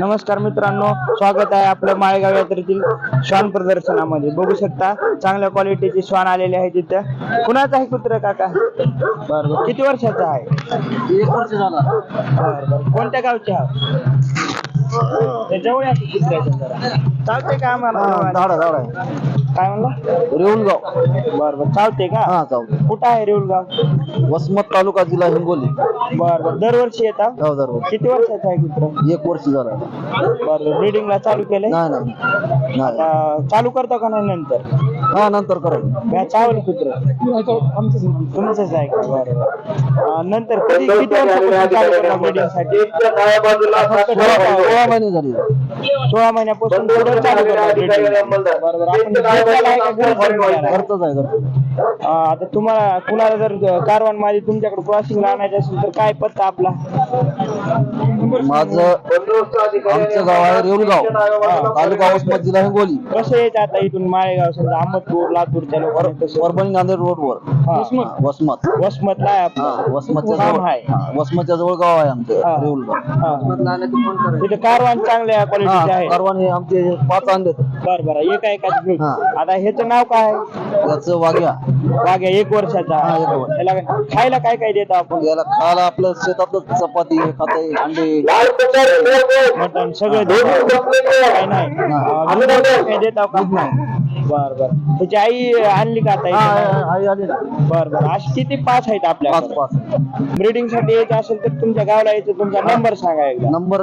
नमस्कार मित्रांनो स्वागत आहे आपलं माळेगाव यात्रेतील श्वान प्रदर्शनामध्ये. बघू शकता चांगल्या क्वालिटीचे श्वान आलेले आहेत तिथं. कुणाचा आहे कुत्र काका? बरोबर किती वर्षाचा आहे? एक वर्ष झाला. बरं बरं. कोणत्या गावचे आहात? जरा. चालते का आम्हाला? धाडा धाडा. आहे काय म्हणला? रेवणगाव बरं बरं. चालते का? हा चालतो कुठं आहे रेऊळगाव वसमत तालुका जिल्हा हिंगोली. बरं बरं. दरवर्षी येतात गाव दररोज किती वर्षाचा आहे कुत्र एक वर्ष झाला. बरं ब्रिडिंगला चालू केलंय? नाही नाही. नाही. आता चालू करतो का नाही नंतर? हा नंतर करायचं मी चावल कुत्र. तुमचंच आहे का? बरं अं, नंतर कधी किती वर्षापासून चालू फक्त सोळा महिने झाली. सोळा महिन्यापासून चालू घेतलेला आहे. अं, आता तुम्हाला कुणाला जर कारवान माझी तुमच्याकडे क्रॉसिंगला आणायचं असेल तर काय पत्ता आपला? माझं आमचं गाव आहे रेवणगाव तालुका वसमत जिल्हा हिंगोली. कसं येतं आता इथून माळेगाव समजा अहमदपूर लातूरच्या लोकांना कसं परभणी नांदेड रोडवर. हा. वसमत. वसमतला आहे हा आपलं वसमतच्या काम जवळ. आहे. हा, वसमतच्या जवळ गाव आहे आमचं हा. रेवणगाव हा. तिथे कारवान चांगल्या क्वालिटीचे हा आहे. हे आमचे पाच आणले बर बर एका एकाच घेऊ हा. आता ह्याचं नाव काय? याचं वाघ्या. वाघ्या एक वर्षाचा. हा, एक वर्ष. त्याला खायला काय काय देतो आपण? याला खायला आपलं शेतातच चपाती खाते अंडे. मटण सगळं देतो. काय नाही. अं, दूध वगैरे काय देतो का बर बर. त्याची आई आणली का आता? हा, इथे? हा, आई आली ना. बर बर. अशी किती पाच आहेत आपल्या पाच पाच. ब्रिडिंगसाठी यायचं असेल तर तुमच्या गावाला यायचं तुमचा नंबर सांगा एकदा. नंबर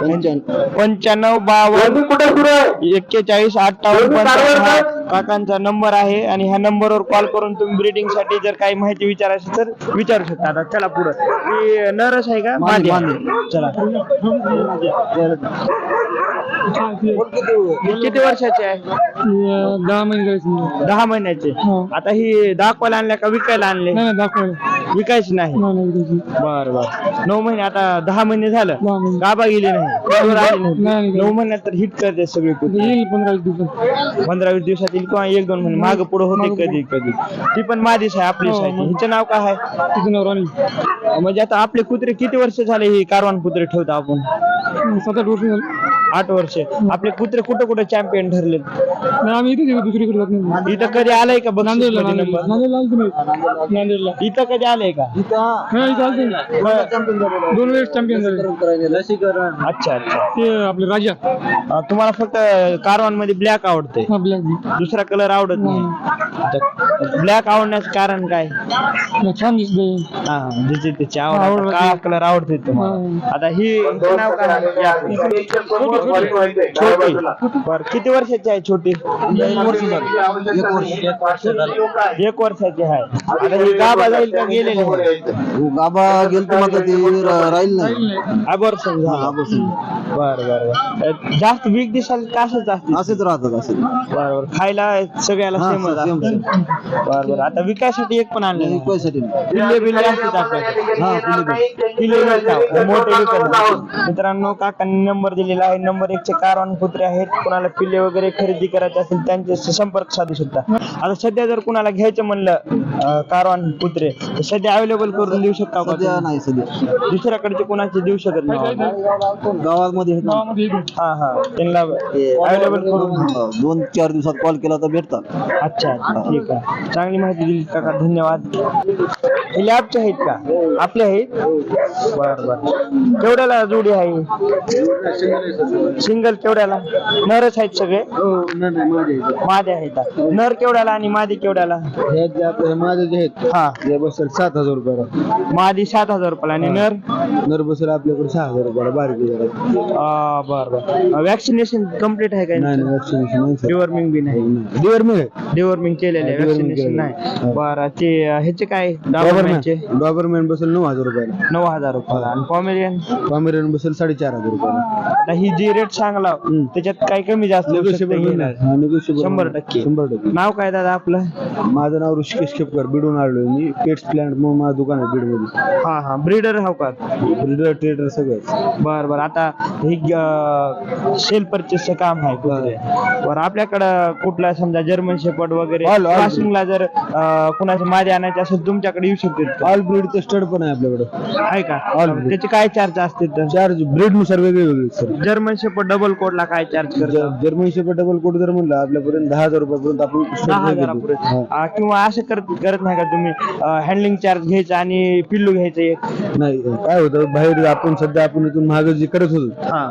पंच्याण्णव. पंच्याण्णव बावन्न एक्केचाळीस अठ्ठावन्न पंचावन्न हा काकांचा नंबर आहे आणि ह्या नंबरवर कॉल करून तुम्ही ब्रीडिंगसाठी जर काही माहिती विचारायची तर विचारू शकता. आता चला पुढं. ती नरस आहे का? मादी, मादी मादी. आहे. चला. ही किती वर्षाची आहे? दहा महिने दहा महिन्याचे? हो. आता ही दाखवायला आणल्या का विकायला आणले? नाही नाही दाखवायला. विकायची नाही. नाही नाही विकायची. बर बर. नऊ महिने आता दहा महिने झालं. महिने. गाबा गेली नाही. बरोबर आली नाही, नाही. नाही. नऊ महिन्यात तर हिट करते सगळी आता कुत्री. येईल पंधरा वीस दिवसात. पंधरा वीस दिवसात येईल किंवा एक दोन महिने. माग पुढे होते कधी कधी. ती पण माझीच आहे आपलीच हो, आहे ती. मग. हिचं नाव काय आहे? तिचं नाव राणी. म्हणजे आता आपले कुत्रे किती वर्ष झाले ही कारवान कुत्रे ठेवतो आपण? सात आठ वर्ष झाली. आठ वर्ष. आपले कुत्रे कुठे कुठे चॅम्पियन ठरले आम्ही इथेच दुसरीकडे जात नाही. इथं कधी आलंय का बघ नांदेडला नांदेडला. नांदेडला इथं कधी आलंय का? हा इथं आलतो ना. दोन वेळेस चॅम्पियन झाले लसीकरण अच्छा अच्छा. ते आपले राजा. अं, तुम्हाला फक्त कारवानमध्ये ब्लॅक आवडते हा ब्लॅक दुसरा कलर आवडत नाही. ब्लॅक आवडण्याचं कारण काय? छान दिसते हा ज्याची त्याची आवड. आवड आता काळा कलर आवडते तुम्हाला. आता ही हिचं नाव काय? आहे? छोटी. बर किती वर्षाची आहे छोटी? एक वर्ष वर्ष वर्षाची आहे. आता ही गाभा जाईल का गेलेली? आहे? गाबा गेलतो मात्र ते रा- राहील नाही. अबॉर्शन हा, झालं. बर बर बर. जास्त वीक दिसाल का असंच असते असेच राहतात असे बर बर. खायला सगळ्याला हा, सेमच same, असते. बर बर. आता विकायसाठी एक पण आणलं पिल्ले बिल्ले असतात आपल्याकडे. हा पिल्ले पिल्ले विकतात, मोठे विकत मित्रांनो काकांनी नंबर दिलेला आहे नंबर एकचे कारवान कुत्रे आहेत. कुणाला पिल्ले वगैरे खरेदी करायचे असेल त्यांचे संपर्क साधू शकता. आता सध्या जर कुणाला घ्यायचं म्हणलं कारवान कुत्रे तर सध्या अवेलेबल करून देऊ शकता का सध्या? नाही सध्या. दुसऱ्याकडचे कोणाचे देऊ शकत नाही? गावामध्ये आहेत ना. हा हा. त्यांना अवेलेबल करून हा, दोन चार दिवसात कॉल केला तर भेटतात. अच्छा अच्छा. ठीक आहे. चांगली माहिती दिली काका. धन्यवाद. हे लॅबचे आहेत का? आपले आहेत? बर बर. केवढ्याला जोडी आहे? सिंगल केवढ्याला? नरच आहेत सगळे? मादे आहेत? नर केवढ्याला आणि मादी केवढ्याला? माझे जे आहेत हा. ते बसेल सात हजार रुपयाला. मादी सात हजार रुपयाला आणि नर? नर बसेल आपल्याकडे सहा हजार रुपयाला बारीक जरा. आ, बर बर. वॅक्सिनेशन कंप्लीट आहे काय नाही वॅक्सिनेशन नाही सर डिवॉर्मिंग बी नाही. दिवर मी डिवॉर्मिंग केलेले हा, केलेलं. नाही. हा. बरं ते ह्याचे काय डॉबरमॅनचे डॉबरमॅन बसेल नऊ हजार रुपयाला. नऊ हजार रुपयाला. आणि पॉमेरियन पॉमेरियन बसेल साडेचार हजार रुपयाला. आता ही जी जे रेट सांगला त्याच्यात काही कमी जास्त होऊ शकतं शंभर टक्के. शंभर टक्के. नाव काय दादा आपलं? माझं नाव ऋषिकेश खेपकर बीडून आलोय मी. पेट्स प्लॅन्ट म्हणून माझं दुकान आहे बीडमध्ये हा हा. ब्रीडर हो का? ब्रिडर ट्रेडर सगळं. बर बर. आता हे सेल परचेसचं काम आहे कुत्रे. बर आपल्याकडं कुठला समजा जर्मन शेपर्ड वगैरे All- all क्रॉसिंगला जर अं, कुणाचं माझे आणायचे असेल तुमच्याकडे येऊ शकतात का? ऑल ब्रीडचे स्टड पण आहे आपल्याकडं. आहे का? All. त्याचे काय चार्ज असते तर चार्ज ब्रीडनुसार वेगळे वेगळे सर जर्मन शेपर्ड डबल कोडला काय चार्ज करतात जर्मन शेपर्ड डबल कोड जर म्हणलं आपल्यापर्यंत दहा हजार रुपयापर्यंत आपण हा. किंवा असं करत करत नाही का तुम्ही? हँडलिंग चार्ज घ्यायचा आणि पिल्लू घ्यायचं एक? नाही काय होतं? बाहेर आपण सध्या आपण इथून महाग जे करत होतो हा.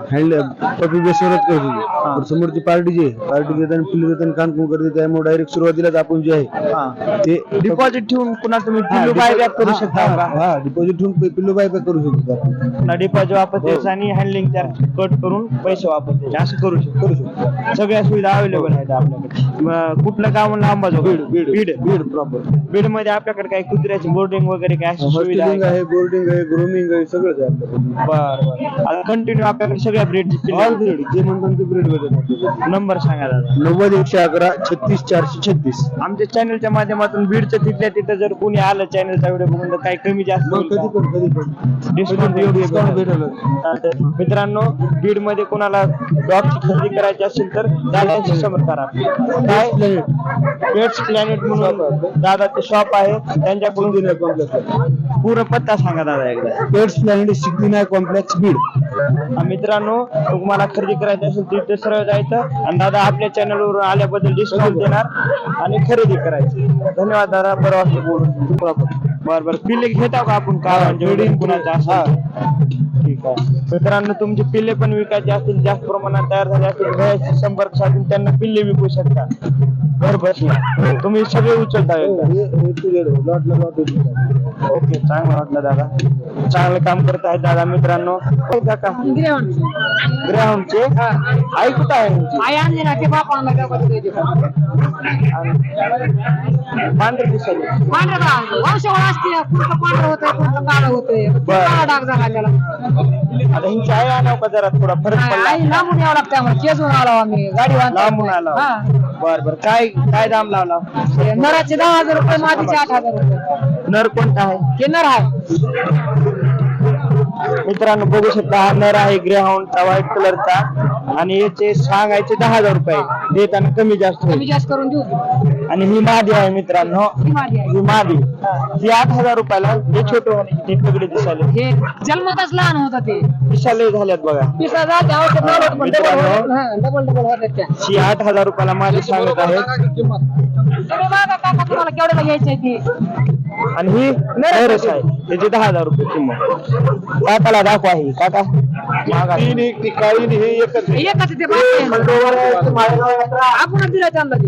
पपी बेसवरच करत होतो. पण समोरची पार्टी जी आहे पार्टी देताना पिल्लू देताना खानपून करते त्यामुळे डायरेक्ट सुरुवातीलाच आपण जे आहे हा. ते डिपॉझिट ठेवून पुन्हा तुम्ही पिल्लू बाय बॅक करू शकता का? हा डिपॉझिट ठेवून पिल्लू बाय करू शकतो आपण. डिपॉझिट वापस द्यायचं आणि हँडलिंग चार्ज कट करून पैसे द्यायचे. असं करू शकतो. करू शकतो. सगळ्या सुविधा अवेलेबल आहेत आपल्याकडे. मग कुठलं गाव म्हणलं अंबाजोगाई बीड बीड. बीड. प्रॉपर बीडमध्ये आपल्याकडे काही कुत्र्याची बोर्डिंग वगैरे काय अशी सुविधा आहे हॉस्टेलिंग का? आहे बोर्डिंग आहे ग्रोमिंग आहे सगळंच आहे आपल्याकडे. बर बर. आता कंटिन्यू आपल्याकडे सगळ्या ब्रेडची ऑल ब्रीड जे म्हणतात ते ब्रीड भेटत नंबर सांगा दादा. नव्वद एकशे अकरा छत्तीस चारशे छत्तीस. आमच्या चॅनलच्या माध्यमातून बीडचं तिथल्या तिथं जर कोणी आलं चॅनलचा व्हिडिओ बघून तर काही कमी जास्त मग होईल कधी का? पण कधी पण. डिस्काउंट डिस्काउंट भेटेल. चालतंय. मित्रांनो बीडमध्ये कोणाला डॉगची खरेदी करायची असेल तर दादाची समोर करा. काय? पेट्स प्लॅनेट म्हणून दादाचे शॉप आहे. त्यांच्याकडून पूर्ण पत्ता सांगा दादा एकदा. पेट्स प्लॅनेट नाय कॉम्प्लेक्स बीड मित्रांनो तुम्हाला खरेदी करायची असेल तिथे सरळ जायचं. आणि दादा आपल्या चॅनल वर आल्याबद्दल डिस्काउंट देणार आणि खरेदी करायची. धन्यवाद दादा बरं वाटलं बोलून बरं बरं. पिल्ले घेता का आपण? का जोडीन कुणाचा असेल. ठीक आहे. मित्रांनो तुमचे पिल्ले पण विकायचे असतील जास्त प्रमाणात तयार झाले असतील घ्यायचे संपर्क साधून त्यांना पिल्ले विकू शकता. घर बसल्या तुम्ही सगळे उचलता. ओके चांगलं वाटलं दादा. चांगलं काम करत आहेत दादा मित्रांनो. हो काका. ग्राउंडचे आई कुठं आहे. पांढरे दिसायले पांढरं डाग वंशावळ असते कुठं पांढरं होतंय कुठं काळं होतंय. बरं. काळा डाग झाला त्याला. आता हिंची आई आणाव का जरा थोडा फरक पडला? आई लांबून यावं लागतं आम्हाला केजून आलो आम्ही. गाडी लांबून आला. हा. बर बर. काय काय दाम लावला? नराचे दहा हजार रुपये मातीचे आठ हजार रुपये. नर कोणता आहे? हे नर आहे. मित्रांनो बघू शकता हा नर आहे ग्रेहाउंडचा व्हाईट कलरचा आणि याचे सांगायचे दहा हजार रुपये. देताना कमी जास्त कमी जास्त करून देऊ. आणि ही मादी आहे मित्रांनो. ही आहे. ही मादी. ती आठ हजार रुपयाला हे छोट ते तगडे दिसायले. हे जन्मताच लहान होतं ते. दिसायले झाल्यात बघा. पिसा जाते औषध लावलं पण मित्रांनो. डबल डबल होतात त्या. ही आठ हजार रुपयाला मादी सांगत बघा काका तुम्हाला केवढ्याला घ्यायची आहे ती? आणि ही नरस आहे. त्याची दहा हजार रुपये किंमत. काकाला दाखवा ही काका. मागा. एकच ते बाकी आपण दिलं त्यांना ते.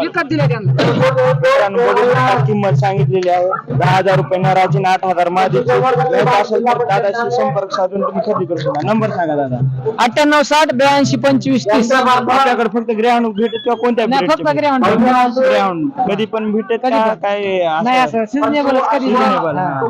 विकत दिलं त्यांना किंमत सांगितलेली आहे दहा हजार रुपये नराची आणि आठ हजार माझी असेल तर दादाशी संपर्क साधून तुम्ही खरेदी करू शकता नंबर सांगा दादा अठ्ठ्याण्णव साठ ब्याऐंशी पंचवीस तीस आपल्याकडे फक्त ग्रेहाउंड भेटत किंवा कोणत्या नाही, फक्त ground. ग्रेहाउंड कधी पण भेटत का. काय नाही असं सिजनेबल कधी Seasonable, हा.